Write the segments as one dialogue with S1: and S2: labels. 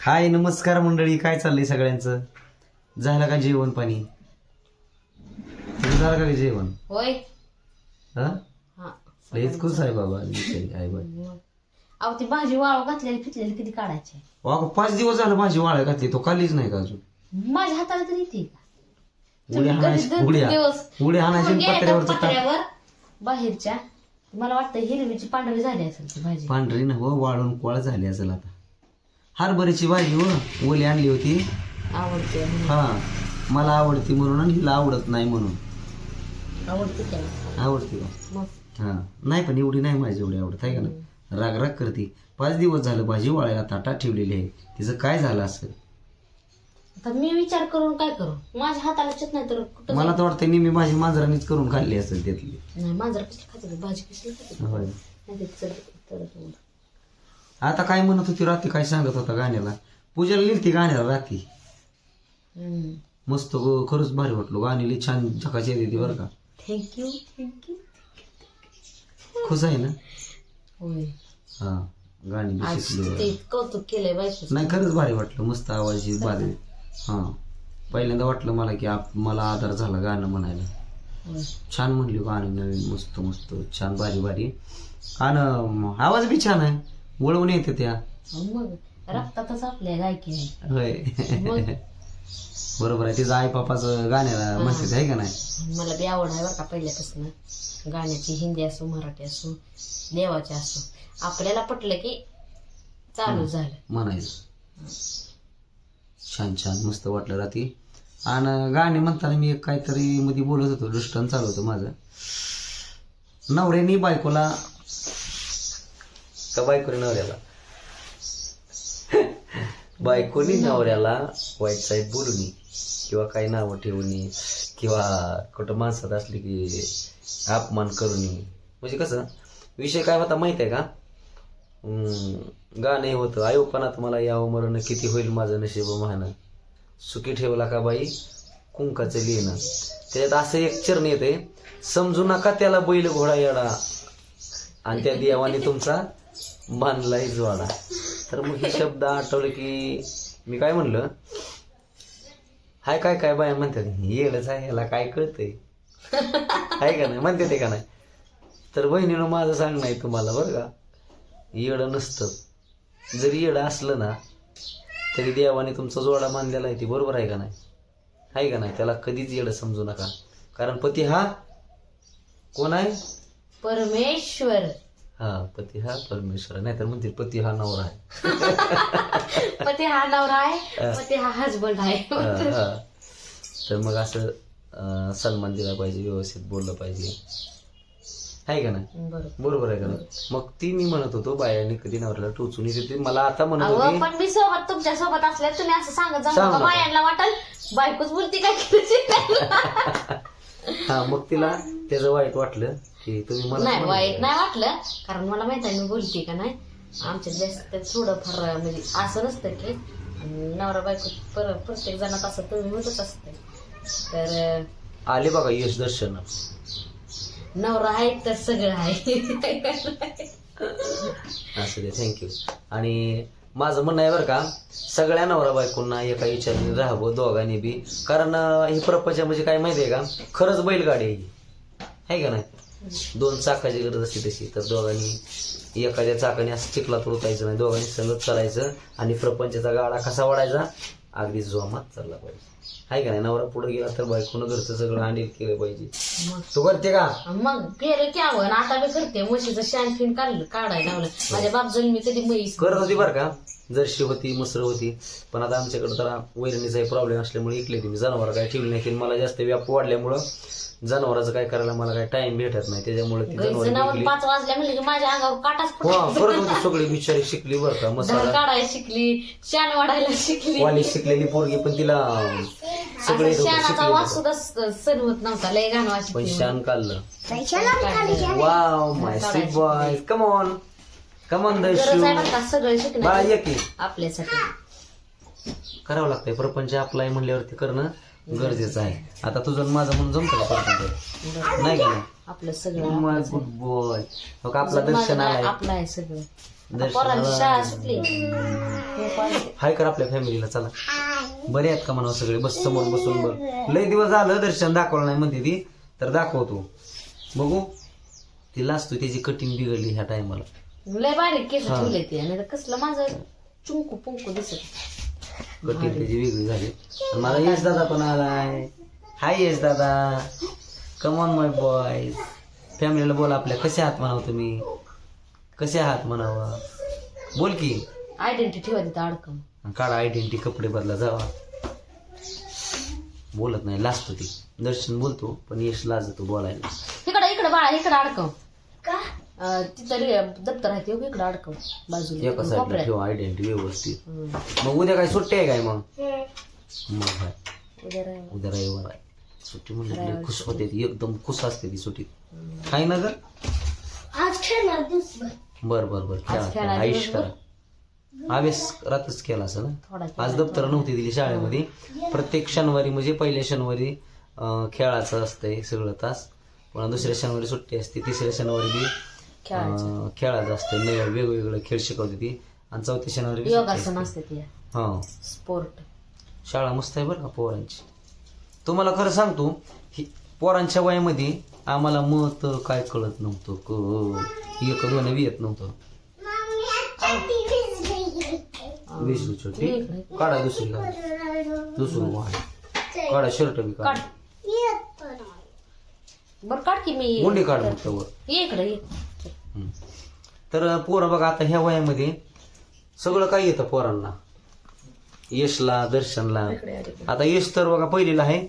S1: हाय नमस्कार मंडळी. काय चाललंय सगळ्यांचं? झालं का जेवण पाणी? तुझं झालं का जेवण?
S2: होय.
S1: हा?
S2: हा.
S1: लयच खुश आहे बाबा बिचारी बाई.
S2: अहो ती भाजी वाळू घातलेली फिटलेली किती काढायची?
S1: अगं पाच दिवस झालं भाजी वाळ्या घातली तो खालीच नाही का अजून?
S2: माझ्या हाताला तरी येते का?
S1: उडी
S2: तुम्ही
S1: हाणायची
S2: कधी दोन
S1: उडी
S2: तीन दिवस
S1: उडी हाणायची आणि
S2: गेल्या
S1: पत्र्यावरचं ताट
S2: पत्र्यावर बाहेरच्या मला वाटतं हिरवीची पांढरी झाली असेल ती भाजी.
S1: पांढरी ना हो वाळून कोळ झाली असेल आता. हरभऱ्याची भाजी हो ओली आणली होती.
S2: आवडते
S1: हा मला आवडती म्हणून आणि हिला आवडत नाही म्हणून.
S2: आवडते त्याला
S1: आवडती का? हा नाही पण एवढी नाही माझी एवढी आवडत आहे का ना राग राग करते. पाच दिवस झालं भाजी वाळायला ताटात ठेवलेली आहे. तिचं काय झालं असं?
S2: आता मी विचार करून काय करू? माझ्या हाताला चित नाही तर कुठं
S1: मला तर वाटतं नेहमी माझी मांजरानीच करून खाल्ली असेल त्यातली.
S2: नाही मांजर कसली खाते भाजी कसली खाते
S1: होय.
S2: नाही.
S1: आता काय म्हणत होती रात्री? काय सांगत होता गाण्याला? पूजाला लिहिली गाण्याला रात्री.
S2: हम्म.
S1: मस्त गो खरंच भारी वाटलो गाणी लई छान झकाची येते बरं का.
S2: थँक्यू थँक्यू
S1: खुश आहे ना?
S2: होय.
S1: हा गाणी बी
S2: आज
S1: शिकली
S2: ते कौतुक केलंय
S1: नाही खरंच भारी वाटलं. मस्त आवाज भारी. हा. पहिल्यांदा वाटलं मला की आप मला आधार झाला गाणं म्हणायला. छान म्हणली गाणी नवीन मस्त मस्त. छान भारी भारी. आणि आवाज बी छान आहे. वळवून येते त्या.
S2: मग रक्तातच आपल्या गायकी आहे
S1: होय.
S2: मग?
S1: बरोबर आहे तिचं आई बापाचं गाण्याला म्हणते आहे का नाही?
S2: मला बी आवड आहे बरं का पहिल्यापासून. गाण्याची हिंदी असो मराठी असो देवाची असो. आपल्याला पटलं की चालू झालं.
S1: म्हणायचं. छान छान मस्त वाटलं रात्री. आणि गाणे म्हणताना मी एक काहीतरी मध्ये बोलत होतो दृष्टांत चालू होतं माझं. नवऱ्यानी बायकोला का बायकोने नवऱ्याला? बायकोनी नवऱ्याला वाईट साईड बोलून किंवा काही नावं ठेवून किंवा कुठं माणसात असली की अपमान करून. म्हणजे कसं? विषय काय होता माहीत आहे का? गाणे होतं आयोपणात मला यावं मरण किती होईल माझं नशीब महान. सुखी ठेवला का बाई? कुंकाचं लिहिणं. त्याच्यात असं एक चरण येते समजू नका त्याला बैल घोडा येडा. आणि त्या देवाने तुमचा बांधलाय ज्वाळा तर मग हे शब्द आठवले की मी काय म्हणलं? हाय काय काय बाया म्हणतात येडच आहे ह्याला काय कळतंय? आहे का नाही? म्हणते ते का नाही? तर बहिणीनं माझं सांगणं आहे तुम्हाला बरं का? येडं नसतं. जरी येडं असलं ना तरी देवाने तुमचा जोडा मानलेला आहे ती बरोबर आहे का नाही? आहे का नाही? त्याला कधीच येडं समजू नका. कारण पती हा कोण आहे?
S2: परमेश्वर.
S1: हा पती हा परमेश्वर नाही तर म्हणतील पती हा नवरा आहे.
S2: पती हा नवरा आहे पती हा हजबंड आहे.
S1: तर मग असं सन्मान दिला पाहिजे व्यवस्थित बोललं पाहिजे. आहे का नाही?
S2: बरोबर.
S1: आहे का नाही? मग ती मी म्हणत होतो बायाने कधी नवऱ्याला टोचून येते ती मला आता म्हणत होती
S2: पण मी सोबत तुमच्यासोबत असल्या तुम्ही असं सांगत जाऊ. बायांना वाटल बायकोच बोलती काय
S1: हा मग तिला त्याचं वाईट वाटलं. की तुम्ही मला
S2: नाही वाईट. नाही. वाटलं कारण मला माहीत आहे मी बोलते का नाही. आमच्यात जास्त थोडंफार म्हणजे असं नसतं की नवरा बायको पर प्रत्येक जणात असं तुम्ही म्हणतच असते तर
S1: आले बघा यश दर्शन.
S2: नवरा आहे तर सगळं आहे.
S1: असं दे थँक्यू आणि माझं म्हणणं आहे बरं का सगळ्या नवरा बायकोंना एका विचाराने राहावं दोघांनी बी. कारण ही प्रपंच म्हणजे काय माहिती आहे का? खरंच बैलगाडी आहे ही. आहे का नाही? दोन चाकाची गरज असते तशी. तर दोघांनी एखाद्या चाकाने असं चिखलात उतायचं नाही. दोघांनी सलग चालायचं आणि प्रपंचाचा गाडा कसा वाढायचा? अगदी जोमात चालला पाहिजे. आहे का नाही? नवरा पुढे गेला तर बायकोनं घरचं सगळं हँडल केलं पाहिजे. तू करते का?
S2: मग केलं की आता मी करते. म्हशीचं शान फिन काढलं काढायला लावलं. माझ्या बापजून मी कधी म्हैस.
S1: करत होती बरं का? जर्शी होती मसर होती. पण आता आमच्याकडे जरा वैरणीचा प्रॉब्लेम असल्यामुळे इकले मी. जनावर काय ठेवली नाही मला जास्त व्याप वाढल्यामुळं जनावराचं काय करायला मला काय टाइम भेटत नाही त्याच्यामुळे ती जनावर
S2: पाच वाजल्या म्हणले की माझ्या अंगावर काटाच
S1: हो करत होती सगळी बिचारी शिकली बरं का मसाला.
S2: काढायला शिकली शान वाढायला शिकली.
S1: वाली शिकलेली पोरगी पण तिला सगळे
S2: असं शानाचा
S1: शिकली
S2: वास सुद्धा स- सण होत नव्हता लय घाण वास
S1: पण. शान काढलं. Wow my sweet boy come on come on
S2: गरज आहे
S1: दर्शू
S2: बरं का सगळं
S1: बाळा
S2: शिकणं
S1: ये की.
S2: आपल्यासाठी.
S1: करावं लागतंय. प्रपंच आपला आहे म्हणल्यावरती करणं गरजेचं आहे. आता तुझं आणि माझं म्हणून जमतं का प्रपंच? नाही का?
S2: आपलं सगळं
S1: गुड बॉय आपला
S2: माझं
S1: दर्शन
S2: नाही,
S1: आलाय.
S2: आपलं आहे सगळं पोरांची शाळा सुटली. खूप आले.
S1: हाय कर आपल्या फॅमिलीला चला. बरे आहेत का म्हणावं सगळे? बस समोर बसून बघ. लय दिवस झालं दर्शन दाखवलं नाही म्हणते ती. तर दाखवतो बघू. ती लाजतो त्याची कटिंग बिघडली ह्या टायमाला
S2: लय बारीक केस
S1: हा.
S2: ठेवले ते. कसलं माझं चुंकू पुंकू दिसत.
S1: कटिंग त्याची वेगळी झाली. आणि मला यश दादा पण आलाय हाय यश दादा. कमॉन माय बॉय फॅमिलीला बोला आपल्या. कसे आहात म्हणावं तुम्ही? कसे आहात म्हणावं? बोल की.
S2: आयडेंटिटी ठेवा तिथं अडकम
S1: काढा आयडेंटिटी कपडे बदला जावा. बोलत नाही लाजतो ती. दर्शन बोलतो पण यश लाजतो बोलायला.
S2: इकडं इकडं बाळा इकडं अडकव. अं, तिथं रे- दप्तर आहे ते इकडं अडकव बाजूला.
S1: एका साईडला
S2: कोपऱ्यात.
S1: ठेवा आयडेंटिटी व्यवस्थित.
S2: हम्म.
S1: मग उद्या काय सुट्टी आहे काय मग? मग काय?
S2: उद्या
S1: रविवार. आहे. सुट्टी म्हणजे खुश होते ती एकदम खुश असते ती सुट्टी. काय ना ग? बर बर बर. खेळा
S2: आज
S1: खेळा
S2: खेळा
S1: आयुष? करा. आवेश रात्रच केला असं ना
S2: थोडा
S1: आज दप्तर नव्हती दिली शाळेमध्ये. प्रत्येक शनिवारी म्हणजे पहिल्या शनिवारी अं, खेळाचं असतंय सगळं तास. पुन्हा दुसऱ्या शनिवारी सुट्टी असते. तिसऱ्या शनिवारी बी
S2: खेळायचं
S1: अं, असतं वेगवेगळं खेळ शिकवते ती आणि चौथ्या शनिवारी
S2: योगासन
S1: असते.
S2: ते
S1: हा
S2: स्पोर्ट
S1: शाळा मस्त आहे बरं का पोरांची तुम्हाला खरं सांगतो ही पोरांच्या वयामध्ये आम्हाला मत काय कळत नव्हतं क एक दोन येत नव्हतं वीस छोटी काढा दुसरी काढा दुसरं वाढ काढा शर्ट बी
S2: काढ बर काढ की मी
S1: गुंडी काढ मग त्यावर
S2: ये इकडे ये.
S1: तर पोरं बघा आता ह्या वयामध्ये सगळं काय येतं पोरांना? यशला दर्शनला. आता यश तर बघा पहिलीला आहे.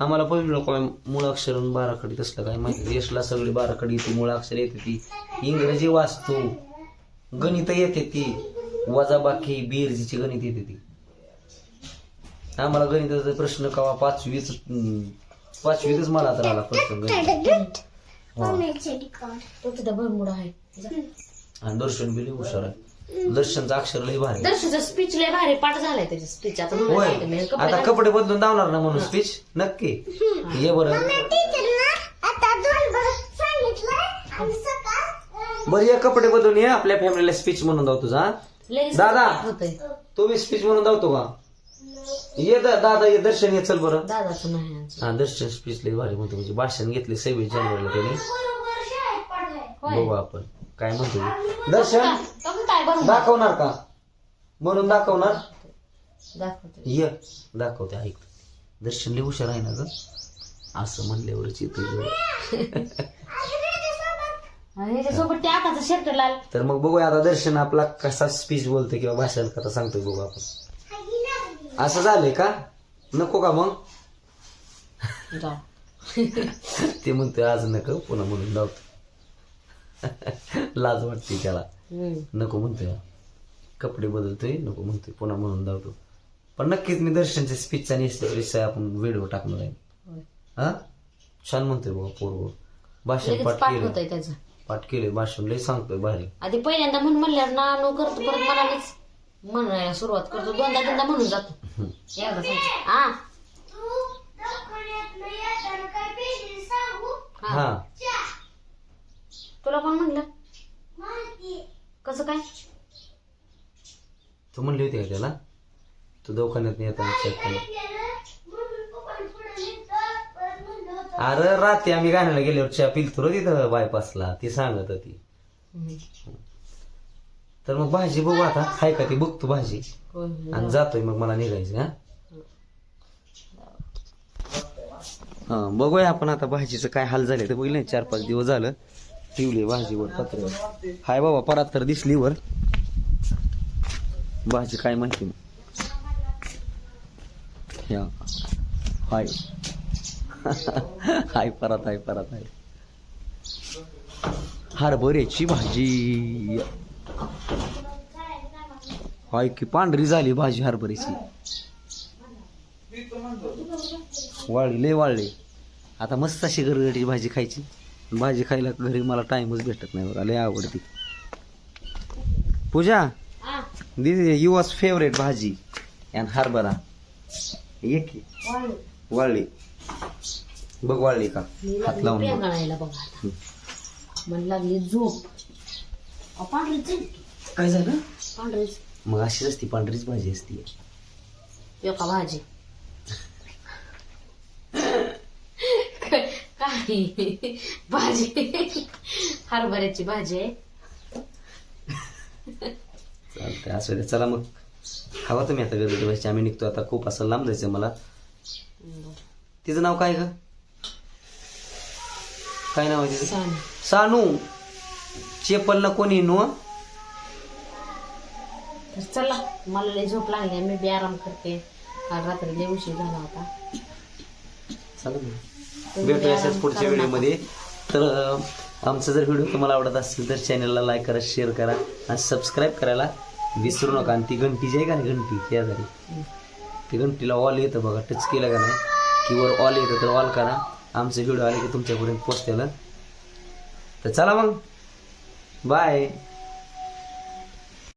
S1: आम्हाला पहिलं काय मुळाक्षर आणि बाराखडी तसलं काय माहिती. यशला सगळी बाराखडी येते मुळाक्षर येते ती. इंग्रजी वाचतो. गणित येते ती. वजाबाकी बेरजीची गणित येते ती. आम्हाला गणिताचा प्रश्न कवा? पाचवीच पाचवीतच मला तर आला प्रश्न गणित.
S2: तो तिथं भरमुड आहे. जा.
S1: आणि दर्शन हुशार आहे. दर्शनचं अक्षर लई भारी.
S2: दर्शनचा स्पीच लय भारी पाठ झालाय त्याची स्पीच आता
S1: होय.
S2: मी. कपडे
S1: आता
S2: घाल.
S1: कपडे बदलून धावणार ना म्हणून स्पीच नक्की. ये बरं. बरं ये कपडे बदलून ये. आपल्या फॅमिलीला स्पीच म्हणून जाऊ तुझा दादा.
S2: होतंय.
S1: तो बी स्पीच म्हणून जातो का? ये दा- दादा ये दर्शन ये चल बरं.
S2: दादाचं नाही.
S1: हा दर्शन स्पीच लई भारी म्हणतो म्हणजे भाषण घेतले सव्वीस जानेवारीला त्याने. बघू आपण काय म्हणतो ते. दर्शन?
S2: काय
S1: दाखवणार का? म्हणून दाखवणार?
S2: दाखवते.
S1: ये दाखवते ऐक. दर्शन लई हुशार आहे ना ग. असं म्हणल्यावरच येतो
S2: आणि ह्याच्यासोबत ते आकाचा शर्ट लाल.
S1: तर मग बघूया आता दर्शन आपला कसा स्पीच बोलतोय किंवा भाषण कसा सांगतोय बघू आपण. असं झालंय का? नको का मग?
S2: जा.
S1: ते म्हणतोय आज नको पुन्हा म्हणून धावतो लाज वाटते त्याला.
S2: हम्म.
S1: नको म्हणतोय. कपडे बदलतोय नको म्हणतोय पुन्हा म्हणून धावतो पण नक्कीच मी दर्शनच्या स्पीचचा विषय आपण व्हिडिओ टाकणार आहे.
S2: होय.
S1: हा? छान म्हणतोय बघा पोरग. भाषण
S2: लगेच
S1: पाठ
S2: पाठ
S1: केलं
S2: त्याचं.
S1: पाठ केले भाषण लय सांगतोय भारी.
S2: आधी पहिल्यांदा म्हणून म्हणल्यावर ना नो करतो परत मनानेच म्हणायला सुरुवात करतो. दोनदा तीनदा म्हणून जातो. हा. हा.
S1: हा
S2: तुला कोण म्हणलं? कसं काय?
S1: तू म्हणली होती का त्याला? तू दवाखान्यात येताना चेक अरे रात्री आम्ही गाण्याला गेल्यावर चहा पिलतो रे तिथं बायपासला ती सांगत होती. तर मग भाजी बघू आता. हाय का ती? बघतो भाजी. आणि जातोय मग मला निघायचं हा? हा बघूया आपण आता भाजीचं काय हाल झाले तर बघितलं चार पाच दिवस झालं. ठेवली भाजीवर पत्र. हाय बाबा परात तर दिसली वर. भाजी काय माहिती ह्या. हाय. हाय परात हाय परात हाय हरभऱ्याची भाजी. हाय की पांढरी झाली भाजी हरभऱ्याची वाळली लय वाळली. आता मस्त अशी गरगटी भाजी खायची. भाजी खायला घरी मला टाइमच भेटत नाही बघा लय आवडती. पूजा
S2: हा,
S1: this yours favourite bhaji and harbhara. ये की.
S2: वाळू.
S1: वाळली. बघ वाळली का? हात लावून
S2: लागली झोप.
S1: काय झालं? मग अशीच असती पांढरीच भाजी असती.
S2: एका भाजी. काही भाजी. हरभऱ्याची भाजी आहे.
S1: चालतंय असं दे. चला मग. खावा तुम्ही आता गरजेच्या भाजी. आम्ही निघतो आता. खूप असं लांब जायचं मला. तिचं नाव काय ग? काय नाव आहे तिचं. सानू. चेपलला कोणी नो
S2: तर चला मला लय झोप लागली मी बी आराम करते. काल रात्री लय उशीर झाला होता.
S1: चला मग
S2: तुम्ही
S1: भेटूया
S2: आराम
S1: अशाच पुढच्या
S2: करू नका.
S1: व्हिडिओमध्ये. तर अं, आमचा जर व्हिडिओ तुम्हाला आवडत असेल तर चॅनलला लाईक करा शेअर करा आणि सबस्क्राईब करायला विसरू नका. आणि ती घंटी जी आहे का नाही घंटी शेजारी
S2: हम्म.
S1: ती घंटीला ऑल येतं बघा टच केलं का नाही की वर ऑल येतं तर ऑल करा. आमचे व्हिडिओ आले की तुमच्यापर्यंत पोचतेलं तर चला मग. बाय